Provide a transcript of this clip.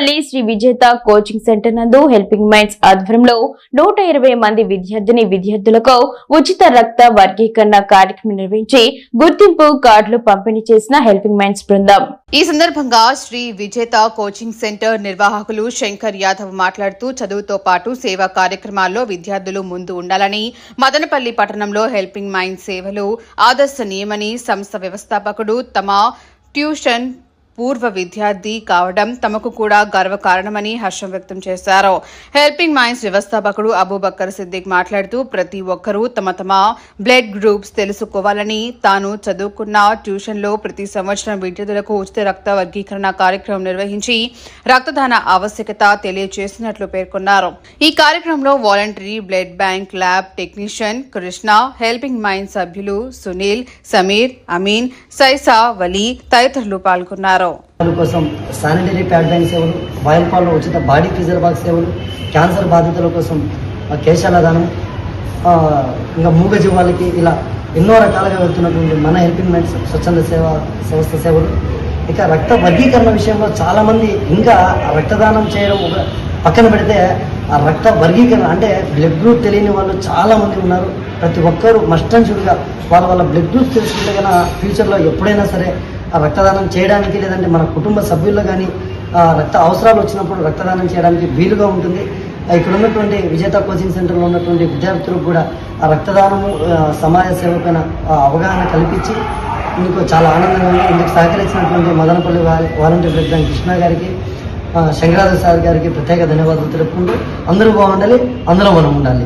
Madanapalle Sri Vijetha coaching centre నందు helping minds ఆధ్వర్యంలో నూట ఇరవై మంది విద్యార్థిని విద్యార్థులకు ఉచిత రక్త వర్గీకరణ కార్యక్రమం నిర్వహించి గుర్తింపు కార్డులు పంపిణీ చేసిన హెల్పింగ్ మైండ్స్ బృందం. ఈ సందర్భంగా శ్రీ విజేత కోచింగ్ సెంటర్ నిర్వాహకులు శంకర్ యాదవ్ మాట్లాడుతూ చదువుతో పాటు సేవా కార్యక్రమాల్లో విద్యార్థులు ముందు ఉండాలని మదనపల్లి పట్టణంలో హెల్పింగ్ మైండ్ సేవలు ఆదర్శనీయమని సంస్థ వ్యవస్థాపకుడు తమ ట్యూషన్ పూర్వ విద్యార్థి కావడం తమకు కూడా గర్వకారణమని హర్షం వ్యక్తం చేశారు. హెల్పింగ్ మైండ్స్ వ్యవస్థాపకుడు అబూబక్కర్ సిద్దిక్ మాట్లాడుతూ ప్రతి ఒక్కరూ తమ తమ బ్లడ్ గ్రూప్స్ తెలుసుకోవాలని తాను చదువుకున్న ట్యూషన్లో ప్రతి సంవత్సరం విద్యార్థులకు ఉచిత రక్త వర్గీకరణ కార్యక్రమం నిర్వహించి రక్తదాన ఆవశ్యకత తెలియజేసినట్లు పేర్కొన్నారు. ఈ కార్యక్రమంలో voluntary blood bank lab technician Krishna helping mind సభ్యులు సునీల్ సమీర్ అమీన్ సైసా వలీ తదితరులు పాల్గొన్నారు. కోసం శానిటరీ ప్యాడ్ బ్యాంక్ సేవలు బాయిల్పాల్లో ఉచిత బాడీ ఫ్రీజర్ బాక్స్ సేవలు క్యాన్సర్ బాధితుల కోసం కేశాలదానం కేశాల దానం ఇంకా మూగజీవాలకి ఇలా ఎన్నో రకాలుగా వెళ్తున్నటువంటి మన హెల్పింగ్ మైండ్స్ స్వచ్ఛంద సేవ సంస్థ సేవలు. ఇక రక్త వర్గీకరణ విషయంలో చాలామంది ఇంకా రక్తదానం చేయడం ఒక పక్కన పెడితే ఆ రక్త వర్గీకరణ అంటే బ్లడ్ గ్రూప్ తెలియని వాళ్ళు చాలామంది ఉన్నారు. ప్రతి ఒక్కరూ మస్టన్షుడ్గా వాళ్ళ వాళ్ళ బ్లడ్ గ్రూప్ తెలుసుకుంటే కన్నా ఫ్యూచర్లో ఎప్పుడైనా సరే రక్తదానం చేయడానికి లేదంటే మన కుటుంబ సభ్యుల్లో కానీ ఆ రక్త అవసరాలు వచ్చినప్పుడు రక్తదానం చేయడానికి వీలుగా ఉంటుంది. ఇక్కడ ఉన్నటువంటి విజేత కోచింగ్ సెంటర్లో ఉన్నటువంటి విద్యార్థులకు కూడా ఆ రక్తదానము సమాజ సేవపైన అవగాహన కల్పించి ఇందుకు చాలా ఆనందంగా ఉంది. ఇందుకు సహకరించినటువంటి మదనపల్లి వాలంటీర్ ప్రెసిడెంట్ కృష్ణ గారికి ఆ, సార్ గారికి ప్రత్యేక ధన్యవాదాలు తెలుపుకుంటూ అందరూ బాగుండాలి అందులో మనం ఉండాలి.